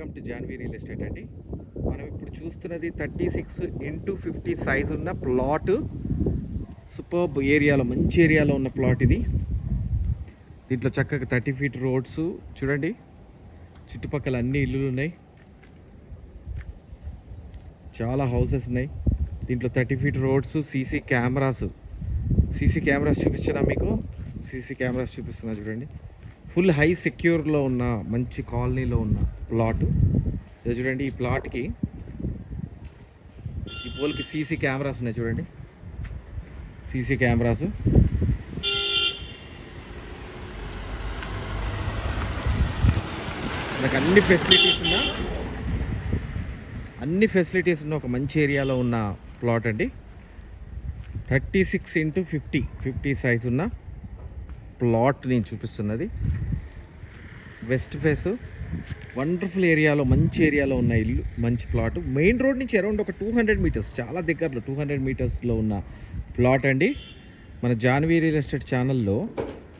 Welcome to Jhanvi real estate అండి. మనం ఇప్పుడు చూస్తున్నది thirty six into fifty size ఉన్న ప్లాట్. సూపర్బ్ ఏరియాలో మంచి ఏరియాలో ఉన్న ప్లాట్ ఇది. దీంట్లో చక్కగా థర్టీ ఫీట్ రోడ్స్. చూడండి చుట్టుపక్కల అన్ని ఇల్లులు ఉన్నాయి. చాలా హౌసెస్ ఉన్నాయి. దీంట్లో thirty feet roads CC cameras. CC cameras చూపించనా మీకు? సీసీ కెమెరాస్ చూపిస్తున్నా చూడండి. ఫుల్ హై సెక్యూర్లో ఉన్న మంచి కాలనీలో ఉన్న ప్లాట్. ఇది చూడండి ఈ ప్లాట్కి. ఈ పోల్కి సీసీ కెమెరాస్ ఉన్నాయి చూడండి. CC cameras. మనకు అన్ని ఫెసిలిటీస్ ఉన్న అన్ని ఫెసిలిటీస్ ఉన్న ఒక మంచి ఏరియాలో ఉన్న ప్లాట్ అండి. Thirty six into fifty fifty size ఉన్న ప్లాట్ నేను చూపిస్తున్నది. వెస్ట్ ఫేస్ వండర్ఫుల్ ఏరియాలో మంచి ఏరియాలో ఉన్న ఇల్లు మంచి ప్లాట్ మెయిన్ రోడ్ నుంచి అరౌండ్ ఒక టూ హండ్రెడ్ మీటర్స్ చాలా దగ్గరలో టూ హండ్రెడ్ మీటర్స్లో ఉన్న ప్లాట్ అండి. మన జాన్వీ రియల్ ఎస్టేట్ ఛానల్లో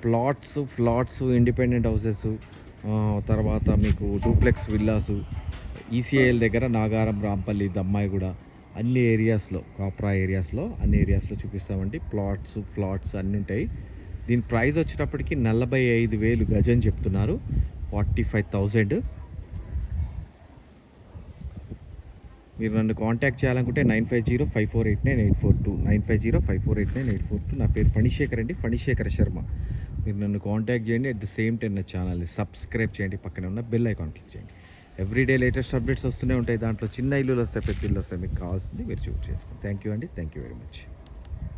ప్లాట్స్ ఫ్లాట్స్ ఇండిపెండెంట్ హౌసెస్ తర్వాత మీకు డూప్లెక్స్ విల్లాసు ఈసీఐఎల్ దగ్గర నాగారం రాంపల్లి దమ్మాయిగూడ అన్ని ఏరియాస్లో కాప్రా ఏరియాస్లో అన్ని ఏరియాస్లో చూపిస్తామండి. ప్లాట్స్ ఫ్లాట్స్ అన్నీ ఉంటాయి. దీని ప్రైస్ వచ్చేటప్పటికి నలభై ఐదు వేలు గజం చెప్తున్నారు. Forty five thousand. మీరు నన్ను కాంటాక్ట్ చేయాలనుకుంటే nine five zero five four eight nine eight four two nine five zero five four eight nine eight four two. నా పేరు ఫణిశేఖర్ అండి ఫణిశేఖర్ శర్మ. మీరు నన్ను కాంటాక్ట్ చేయండి అట్ ద సేమ్ టైం నా ఛానల్ని సబ్స్క్రైబ్ చేయండి పక్కనే ఉన్న బెల్ ఐకాన్ క్లిక్ చేయండి. ఎవ్రీడే లేటెస్ట్ అప్డేట్స్ వస్తూనే ఉంటాయి. దాంట్లో చిన్న ఇల్లులు వస్తాయి పెద్ద ఇల్లు వస్తాయి. మీకు కావాల్సింది మీరు చూస్ చేసుకోండి థ్యాంక్ యూ అండి. Thank you very much